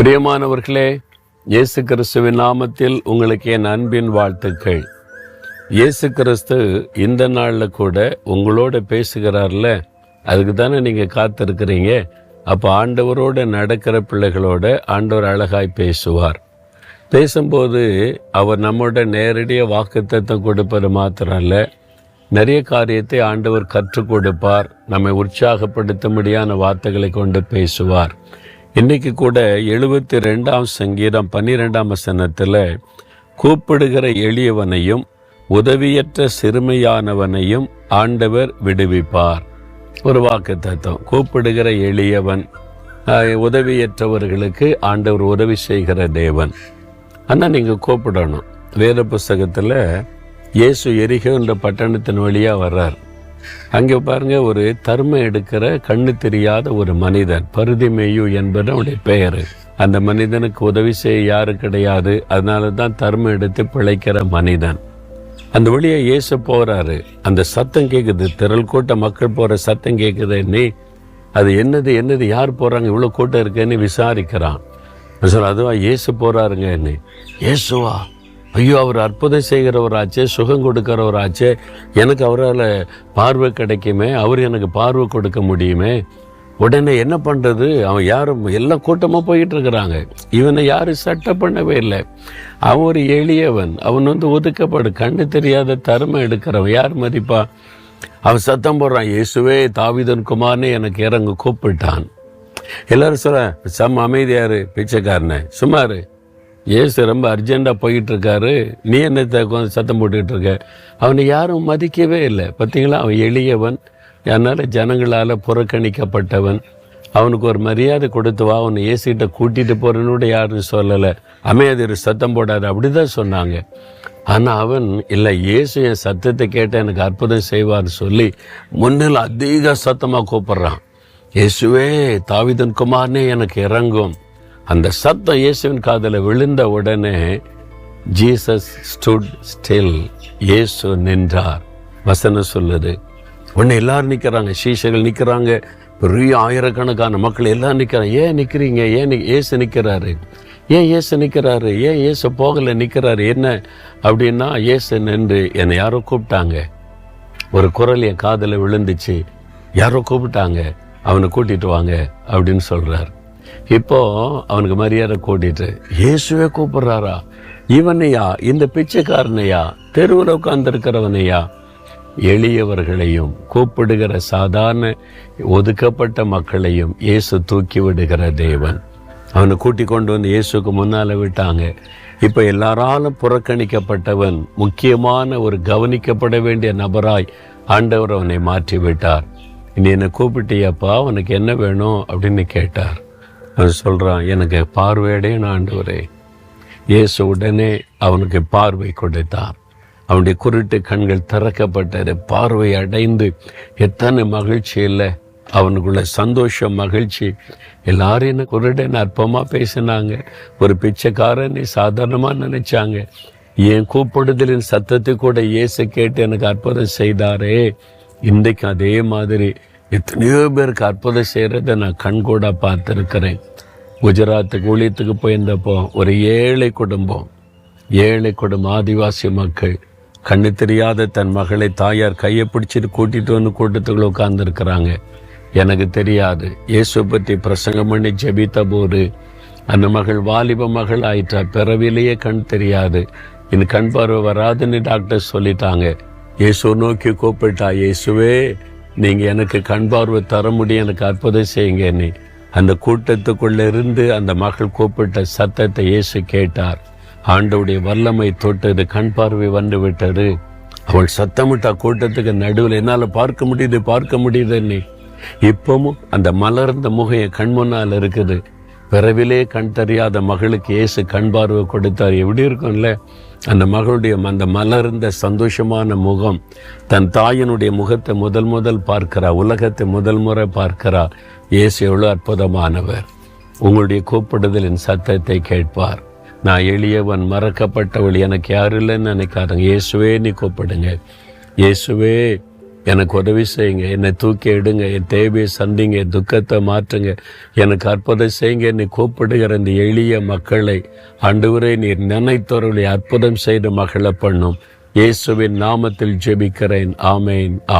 பிரியமானவர்களே இயேசு கிறிஸ்துவின் நாமத்தில் உங்களுக்கு என் அன்பின் வாழ்த்துக்கள். இயேசு கிறிஸ்து இந்த நாளில் கூட உங்களோட பேசுகிறார்ல? அதுக்கு தானே நீங்கள் காத்திருக்கிறீங்க? அப்போ ஆண்டவரோட நடக்கிற பிள்ளைகளோட ஆண்டவர் அழகாய் பேசுவார். பேசும்போது அவர் நம்மோட நேரடியாக வாக்குத்தத்தம் கொடுப்பது மாத்திரம் இல்லை நிறைய காரியத்தை ஆண்டவர் கற்றுக் கொடுப்பார். நம்மை உற்சாகப்படுத்தும்படியான வார்த்தைகளை கொண்டு பேசுவார். இன்னைக்கு கூட எழுபத்தி ரெண்டாம் சங்கீதம் பன்னிரெண்டாம் வசனத்தில் கூப்பிடுகிற எளியவனையும் உதவியற்ற சிறுமையானவனையும் ஆண்டவர் விடுவிப்பார். ஒரு வாக்கு தத்துவம். கூப்பிடுகிற எளியவன் உதவியற்றவர்களுக்கு ஆண்டவர் உதவி செய்கிற தேவன். ஆனால் நீங்கள் கூப்பிடணும். வேத புஸ்தகத்தில் இயேசு எரிகோ என்ற பட்டணத்தின் வழியாக வர்றார். அங்கே பாருங்க ஒரு தர்ம எடுக்கிற கண்ணு தெரியாத ஒரு மனிதன். பருதிமேயு என்பது அவனுடைய பெயர். அந்த மனிதனுக்கு உதவி செய்ய யாரு கிடையாது. அதனால தான் தர்மம் எடுத்து பிழைக்கிற மனிதன். அந்த வழியா இயேசு போறாரு. அந்த சத்தம் கேக்குது. திரள் கூட்ட மக்கள் போற சத்தம் கேட்குது நீ அது என்னது என்னது யார் போறாங்க இவ்வளவு கூட்டம் இருக்குன்னு விசாரிக்கிறான். சார் அதுவா இயேசு போறாருங்க என்ன இயேசுவா ஐயோ அவர் அற்புதம் செய்கிறவராச்சே சுகம் கொடுக்கிறவராச்சே எனக்கு அவரால் பார்வை கிடைக்குமே அவர் எனக்கு பார்வை கொடுக்க முடியுமே. உடனே என்ன பண்ணுறது அவன் யாரும் எல்லா கூட்டமாக போயிட்டு இருக்கிறாங்க. இவனை யாரும் சட்டம் பண்ணவே இல்லை. அவன் ஒரு எளியவன். அவன் வந்து ஒதுக்கப்படு கண்ணு தெரியாத தருமை எடுக்கிறவன். யார் மதிப்பா? அவன் சத்தம் போடுறான். இயேசுவே தாவிதன் குமார்னு எனக்கு இறங்க கூப்பிட்டான். எல்லாரும் சொல்ல செம்ம அமைதியாரு பிச்சைக்காரனே. சும்மாரு ஏசு ரொம்ப அர்ஜென்ட்டாக போயிட்டு இருக்காரு நீ என்ன உட்காந்து சத்தம் போட்டுக்கிட்டு இருக்க அவனை யாரும் மதிக்கவே இல்லை. பார்த்தீங்களா அவன் எளியவன். அதனால் ஜனங்களால் புறக்கணிக்கப்பட்டவன். அவனுக்கு ஒரு மரியாதை கொடுத்து வா அவனை ஏசிகிட்ட கூட்டிகிட்டு போகிறேன்னு கூட யாரும் சொல்லலை. அமையாதிரு சத்தம் போடாது. அப்படி தான் சொன்னாங்க. ஆனால் அவன் இல்லை இயேசு என் சத்தத்தை கேட்டால் எனக்கு அற்புதம் செய்வார்னு சொல்லி முன்னில் அதிக சத்தமாக கூப்பிட்றான். இயேசுவே தாவிதன் குமார்னே எனக்கு இறங்கும். அந்த சத்தம் இயேசுவின் காதில் விழுந்த உடனே ஜீசஸ் ஸ்டுட் ஸ்டில். இயேசு நின்றார். வசனம் சொல்லுது. உடனே எல்லாரும் நிற்கிறாங்க சீசைகள் நிற்கிறாங்க பெரிய ஆயிரக்கணக்கான மக்கள் எல்லாம் நிற்கிறாங்க ஏன் நிற்கிறீங்க ஏன் ஏசு இயேசு நிற்கிறாரு ஏன் இயேசு நிற்கிறாரு ஏன் இயேசு போகலை? நிற்கிறாரு என்ன? அப்படின்னா இயேசு நின்று என்னை யாரோ கூப்பிட்டாங்க. ஒரு குரல் என் காதில் விழுந்துச்சு. யாரோ கூப்பிட்டாங்க. அவனை கூட்டிகிட்டு வாங்க அப்படின்னு சொல்கிறார் இப்போ அவனுக்கு மரியாதை கூட்டிட்டு இயேசுவே கூப்பிடுறாரா? இவனையா? இந்த பிச்சைக்காரனையா? தெருவில் உட்காந்துருக்கிறவனையா எளியவர்களையும் கூப்பிடுகிற சாதாரண ஒதுக்கப்பட்ட மக்களையும் இயேசு தூக்கி விடுகிற தேவன். அவனை கூட்டி கொண்டு வந்து இயேசுக்கு முன்னால் விட்டாங்க. இப்போ எல்லாராலும் புறக்கணிக்கப்பட்டவன் முக்கியமான ஒரு கவனிக்கப்பட வேண்டிய நபராய் ஆண்டவர் அவனை மாற்றி விட்டார் இனி என்னை கூப்பிட்டியப்பா உனக்கு என்ன வேணும்? அப்படின்னு கேட்டார். அவன் சொல்கிறான் எனக்கு நான் ஆண்டவரே இயேசு உடனே அவனுக்கு பார்வை கொடுத்தார். அவனுடைய குருட்டு கண்கள் திறக்கப்பட்டது பார்வை அடைந்து எத்தனை மகிழ்ச்சி இல்லை. அவனுக்குள்ள சந்தோஷம் மகிழ்ச்சி. எல்லாரும் என்ன குருடன் அற்பமாக பேசினாங்க. ஒரு பிச்சைக்காரனை சாதாரணமாக நினைச்சாங்க. என் கூப்பிடுதலின் சத்தத்தை கூட இயேசு கேட்டு எனக்கு அற்புதம் செய்தாரே. இன்றைக்கு அதே மாதிரி எத்தனையோ பேருக்கு அற்புதம் செய்கிறத நான் கண்கூடாக பார்த்துருக்கிறேன். குஜராத்துக்கு ஊழியத்துக்கு போயிருந்தப்போ ஒரு ஏழை குடும்பம். ஏழை குடும்பம் ஆதிவாசி மக்கள். கண்ணு தெரியாத தன் மகளை தாயார் கையை பிடிச்சிட்டு கூட்டிட்டு வந்து கூட்டத்துக்குள்ள உட்காந்துருக்கிறாங்க எனக்கு தெரியாது. இயேசு பற்றி பிரசங்கம் பண்ணி ஜெபித்த போது அந்த மகள் வாலிப மகள் ஆயிட்டா பிறவிலேயே கண் தெரியாது. இந்த கண் பார்வை வராதுன்னு டாக்டர் சொல்லிட்டாங்க. இயேசு நோக்கி கூப்பிட்டா இயேசுவே நீங்கள் எனக்கு கண் பார்வை தர முடியும் எனக்கு அற்புதம் செய்யுங்க நீ அந்த கூட்டத்துக்குள்ளே இருந்து அந்த மகள் கூப்பிட்ட சத்தத்தை இயேசு கேட்டார். ஆண்டவுடைய வல்லமை தொட்டது கண் பார்வை வந்து விட்டது. அவள் சத்தமிட்டா கூட்டத்துக்கு நடுவில் என்னால் பார்க்க முடியுது பார்க்க முடியுது நீ இப்பவும் அந்த மலர்ந்த முகைய கண் முன்னால் இருக்குது. பிறவிலே கண் தெரியாத மகளுக்கு இயேசு கண் பார்வை கொடுத்தார். எப்படி இருக்கும்ல? அந்த மகளுடைய அந்த மலர்ந்த சந்தோஷமான முகம் தன் தாயினுடைய முகத்தை முதல் முதல் பார்க்கிறா உலகத்தை முதல் முறை பார்க்கிறா இயேசு எவ்வளோ அற்புதமானவர். உங்களுடைய கூப்பிடுதலின் சத்தத்தை கேட்பார். நான் எளியவன் மறக்கப்பட்டவள் எனக்கு யாரும் இல்லைன்னு நினைக்காதங்க. இயேசுவே நீ கூப்பிடுங்க. இயேசுவே எனக்கு உதவி செய்யுங்க. என்னை தூக்கி எடுங்க. என் தேவையை சந்திங்க. துக்கத்தை மாற்றுங்க. எனக்கு அற்புதம் செய்யுங்க. என்னை கூப்பிடுகிற இந்த எளிய மக்களை அன்றுவரை நீர் நினைத்தவர்களை அற்புதம் செய்து மகள பண்ணும் இயேசுவின் நாமத்தில் ஜெபிக்கிறேன். ஆமேன். ஆ